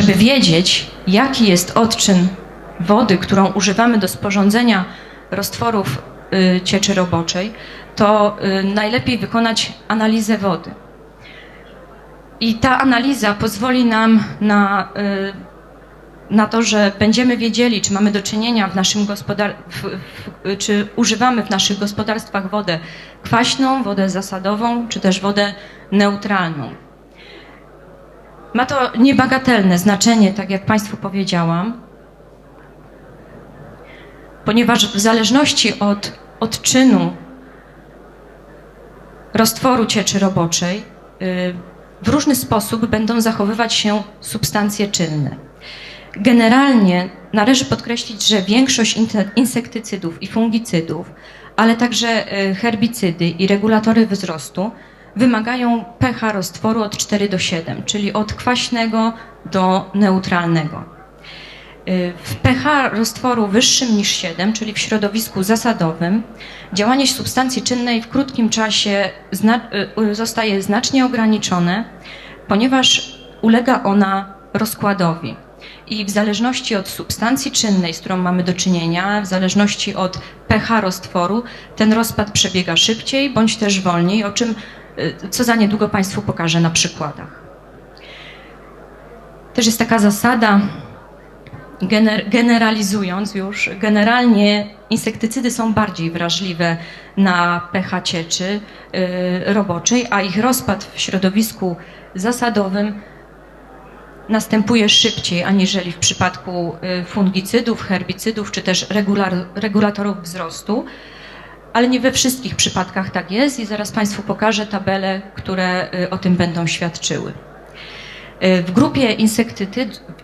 Żeby wiedzieć, jaki jest odczyn wody, którą używamy do sporządzenia roztworów y, cieczy roboczej, to y, najlepiej wykonać analizę wody. I ta analiza pozwoli nam na, y, na to, że będziemy wiedzieli, czy mamy do czynienia w naszym gospodar- w, w, czy używamy w naszych gospodarstwach wodę kwaśną, wodę zasadową, czy też wodę neutralną. Ma to niebagatelne znaczenie, tak jak Państwu powiedziałam, ponieważ w zależności od odczynu roztworu cieczy roboczej y, w różny sposób będą zachowywać się substancje czynne. Generalnie należy podkreślić, że większość insektycydów i fungicydów, ale także y, herbicydy i regulatory wzrostu wymagają pH roztworu od 4 do 7, czyli od kwaśnego do neutralnego. Y, W pH roztworu wyższym niż 7, czyli w środowisku zasadowym, działanie substancji czynnej w krótkim czasie zna- y, zostaje znacznie ograniczone, ponieważ ulega ona rozkładowi. I w zależności od substancji czynnej, z którą mamy do czynienia, w zależności od pH roztworu, ten rozpad przebiega szybciej bądź też wolniej, o czym y, co za niedługo Państwu pokażę na przykładach. Też jest taka zasada, gener- generalizując już, generalnie insektycydy są bardziej wrażliwe na pH cieczy y, roboczej, a ich rozpad w środowisku zasadowym następuje szybciej aniżeli w przypadku y, fungicydów, herbicydów czy też regulatorów wzrostu. Ale nie we wszystkich przypadkach tak jest i zaraz Państwu pokażę tabele, które y, o tym będą świadczyły. Y, W grupie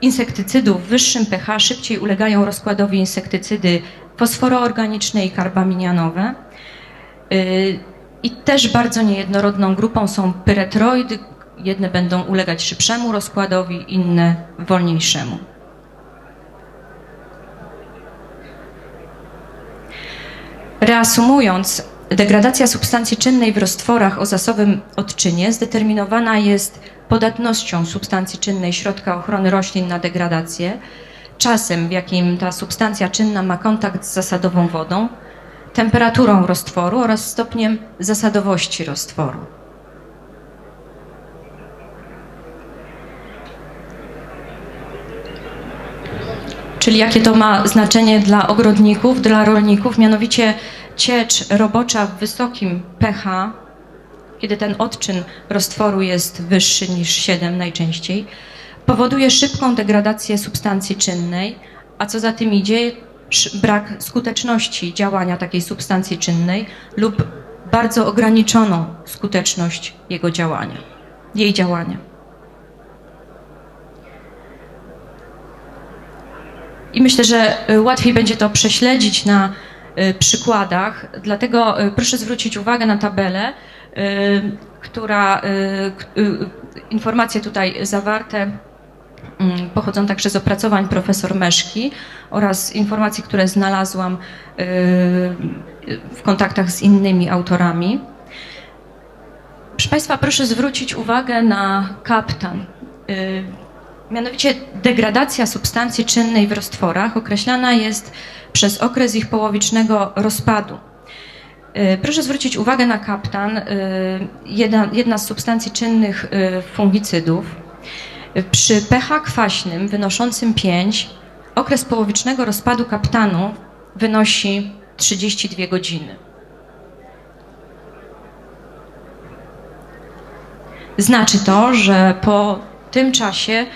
insektycydów w wyższym pH szybciej ulegają rozkładowi insektycydy fosforoorganiczne i karbaminianowe. Y, I też bardzo niejednorodną grupą są pyretroidy. Jedne będą ulegać szybszemu rozkładowi, inne wolniejszemu. Reasumując, degradacja substancji czynnej w roztworach o zasobowym odczynie zdeterminowana jest podatnością substancji czynnej środka ochrony roślin na degradację, czasem w jakim ta substancja czynna ma kontakt z zasadową wodą, temperaturą roztworu oraz stopniem zasadowości roztworu. Czyli jakie to ma znaczenie dla ogrodników, dla rolników, mianowicie ciecz robocza w wysokim pH, kiedy ten odczyn roztworu jest wyższy niż 7 najczęściej, powoduje szybką degradację substancji czynnej, a co za tym idzie, brak skuteczności działania takiej substancji czynnej lub bardzo ograniczoną skuteczność jego działania, jej działania. I myślę, że łatwiej będzie to prześledzić na przykładach, dlatego y, proszę zwrócić uwagę na tabelę, y, która, y, y, informacje tutaj zawarte mm, pochodzą także z opracowań profesor Meszki oraz informacji, które znalazłam y, w kontaktach z innymi autorami. Proszę Państwa, proszę zwrócić uwagę na kaptan. Y, Mianowicie degradacja substancji czynnej w roztworach określana jest przez okres ich połowicznego rozpadu. Y, Proszę zwrócić uwagę na kaptan, y, jedna, jedna z substancji czynnych y, fungicydów. Przy pH kwaśnym wynoszącym 5 okres połowicznego rozpadu kaptanu wynosi 32 godziny. Znaczy to, że po tym czasie,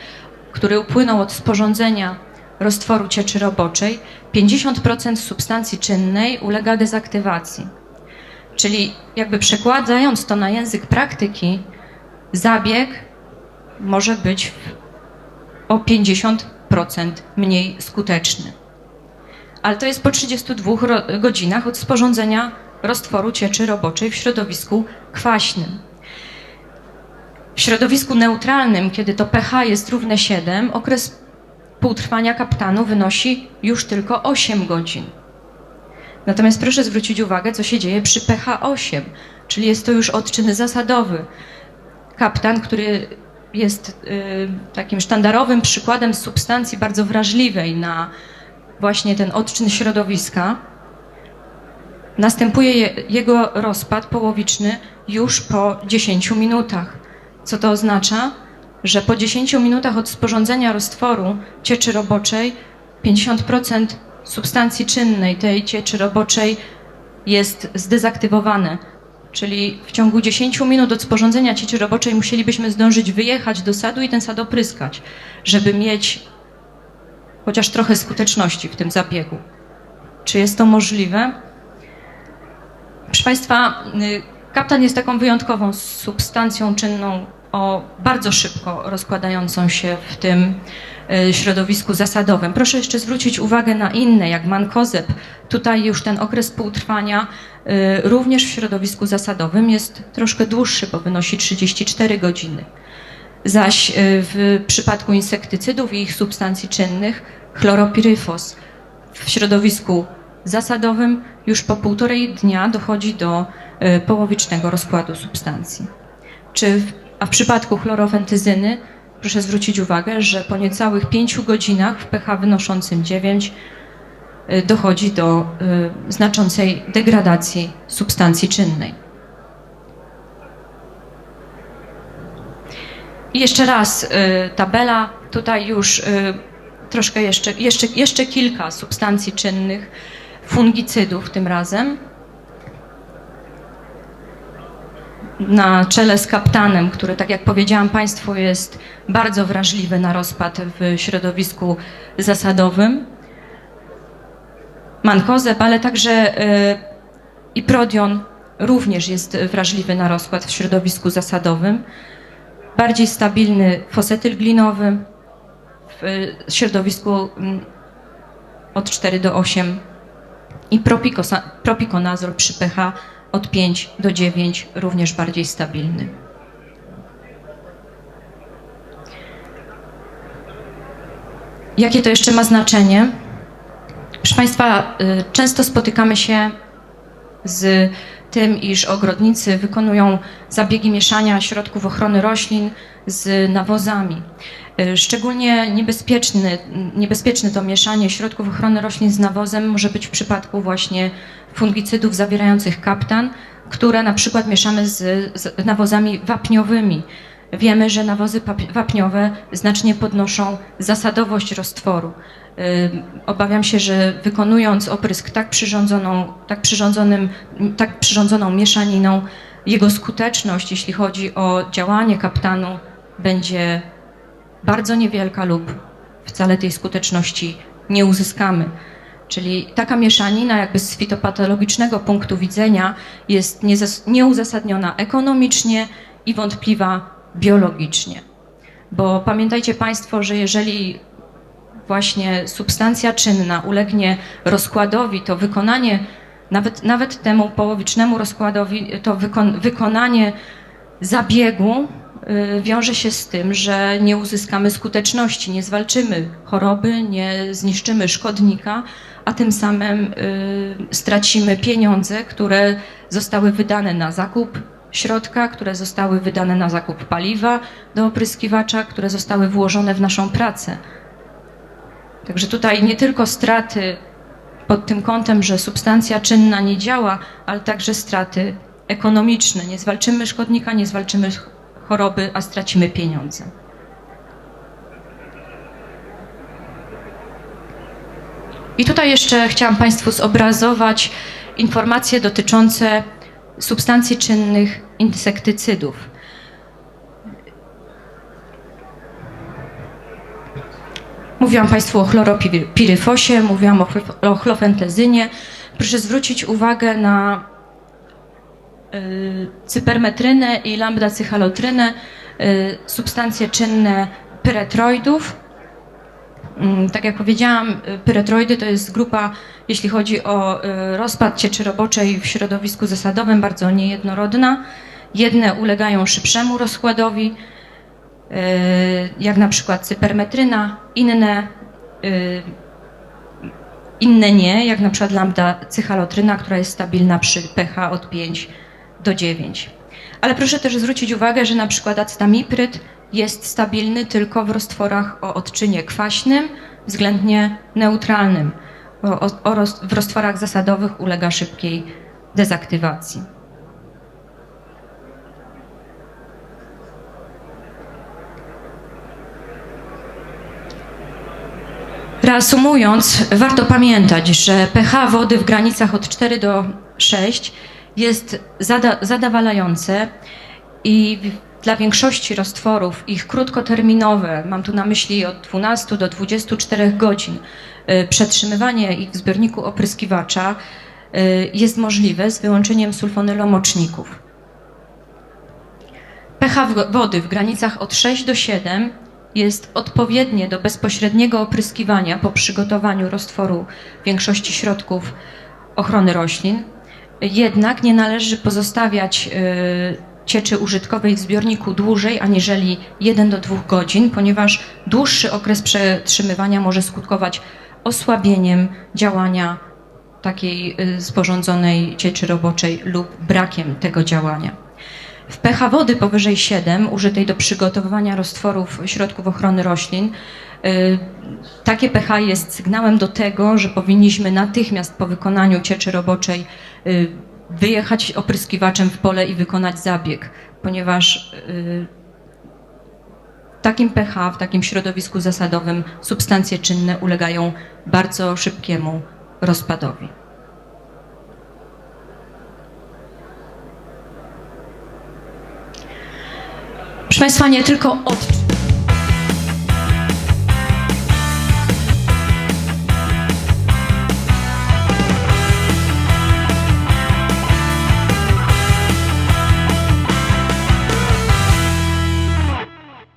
który upłynął od sporządzenia roztworu cieczy roboczej, 50% substancji czynnej ulega dezaktywacji. Czyli jakby przekładając to na język praktyki, zabieg może być o 50% mniej skuteczny. Ale to jest po 32 ro- godzinach od sporządzenia roztworu cieczy roboczej w środowisku kwaśnym. W środowisku neutralnym, kiedy to pH jest równe 7, okres półtrwania kaptanu wynosi już tylko 8 godzin. Natomiast proszę zwrócić uwagę, co się dzieje przy pH 8, czyli jest to już odczyn zasadowy. Kaptan, który jest y, takim sztandarowym przykładem substancji bardzo wrażliwej na właśnie ten odczyn środowiska. Następuje je, jego rozpad połowiczny już po 10 minutach. Co to oznacza? Że po 10 minutach od sporządzenia roztworu cieczy roboczej 50% substancji czynnej tej cieczy roboczej jest zdezaktywowane. Czyli w ciągu 10 minut od sporządzenia cieczy roboczej musielibyśmy zdążyć wyjechać do sadu i ten sad opryskać, żeby mieć chociaż trochę skuteczności w tym zabiegu. Czy jest to możliwe? Proszę Państwa, y, kaptan jest taką wyjątkową substancją czynną o bardzo szybko rozkładającą się w tym y, środowisku zasadowym. Proszę jeszcze zwrócić uwagę na inne, jak mankozeb. Tutaj już ten okres półtrwania y, również w środowisku zasadowym jest troszkę dłuższy, bo wynosi 34 godziny. Zaś w przypadku insektycydów i ich substancji czynnych chloropiryfos w środowisku zasadowym już po półtorej dnia dochodzi do połowicznego rozkładu substancji. Czy w, a w przypadku chlorofentyzyny proszę zwrócić uwagę, że po niecałych 5 godzinach w pH wynoszącym 9 y, dochodzi do y, znaczącej degradacji substancji czynnej. I jeszcze raz y, tabela, tutaj już troszkę jeszcze, jeszcze, jeszcze kilka substancji czynnych, fungicydów tym razem. Na czele z kaptanem, który, tak jak powiedziałam Państwu, jest bardzo wrażliwy na rozpad w środowisku zasadowym. Mankozeb, ale także y, i prodion również jest wrażliwy na rozkład w środowisku zasadowym. Bardziej stabilny fosetyl glinowy, w środowisku mm, od 4 do 8 i propikonazol przy pH od 5 do 9 również bardziej stabilny. Jakie to jeszcze ma znaczenie? Proszę Państwa, y, często spotykamy się z tym, iż ogrodnicy wykonują zabiegi mieszania środków ochrony roślin z nawozami. Y, szczególnie niebezpieczny, niebezpieczne to mieszanie środków ochrony roślin z nawozem może być w przypadku właśnie fungicydów zawierających kaptan, które na przykład mieszamy z, z nawozami wapniowymi. Wiemy, że nawozy wapniowe znacznie podnoszą zasadowość roztworu. Obawiam się, że wykonując oprysk tak, przyrządzoną, tak, przyrządzonym, tak przyrządzoną mieszaniną, jego skuteczność, jeśli chodzi o działanie kaptanu, będzie bardzo niewielka lub wcale tej skuteczności nie uzyskamy. Czyli taka mieszanina jakby z fitopatologicznego punktu widzenia jest nieuzasadniona ekonomicznie i wątpliwa biologicznie. Bo pamiętajcie Państwo, że jeżeli właśnie substancja czynna ulegnie rozkładowi, to wykonanie, nawet, nawet temu połowicznemu rozkładowi, to wykon, wykonanie zabiegu wiąże się z tym, że nie uzyskamy skuteczności, nie zwalczymy choroby, nie zniszczymy szkodnika, a tym samym y, stracimy pieniądze, które zostały wydane na zakup środka, które zostały wydane na zakup paliwa do opryskiwacza, które zostały włożone w naszą pracę. Także tutaj nie tylko straty pod tym kątem, że substancja czynna nie działa, ale także straty ekonomiczne. Nie zwalczymy szkodnika, nie zwalczymy choroby, a stracimy pieniądze. I tutaj jeszcze chciałam Państwu zobrazować informacje dotyczące substancji czynnych insektycydów. Mówiłam Państwu o chloropiryfosie, mówiłam o, chlofentezynie. Proszę zwrócić uwagę na cypermetrynę i lambdacyhalotrynę, y, substancje czynne pyretroidów. Y, tak jak powiedziałam, y, pyretroidy to jest grupa, jeśli chodzi o y, rozpad cieczy roboczej w środowisku zasadowym, bardzo niejednorodna. Jedne ulegają szybszemu rozkładowi, Y, jak na przykład cypermetryna, inne, y, inne nie, jak na przykład lambda cychalotryna, która jest stabilna przy pH od 5 do 9. Ale proszę też zwrócić uwagę, że na przykład acetamipryd jest stabilny tylko w roztworach o odczynie kwaśnym, względnie neutralnym. O, o, w roztworach zasadowych ulega szybkiej dezaktywacji. Reasumując, warto pamiętać, że pH wody w granicach od 4 do 6 jest zada, zadawalające i dla większości roztworów ich krótkoterminowe, mam tu na myśli od 12 do 24 godzin, y, przetrzymywanie ich w zbiorniku opryskiwacza y, jest możliwe z wyłączeniem sulfonylomoczników. pH wody w granicach od 6 do 7 jest odpowiednie do bezpośredniego opryskiwania po przygotowaniu roztworu większości środków ochrony roślin. Jednak nie należy pozostawiać y, cieczy użytkowej w zbiorniku dłużej aniżeli 1 do 2 godzin, ponieważ dłuższy okres przetrzymywania może skutkować osłabieniem działania takiej y, sporządzonej cieczy roboczej lub brakiem tego działania. W pH wody powyżej 7, użytej do przygotowywania roztworów środków ochrony roślin, y, takie pH jest sygnałem do tego, że powinniśmy natychmiast po wykonaniu cieczy roboczej y, wyjechać opryskiwaczem w pole i wykonać zabieg, ponieważ y, w takim pH, w takim środowisku zasadowym substancje czynne ulegają bardzo szybkiemu rozpadowi. Proszę Państwa, nie tylko odczyn.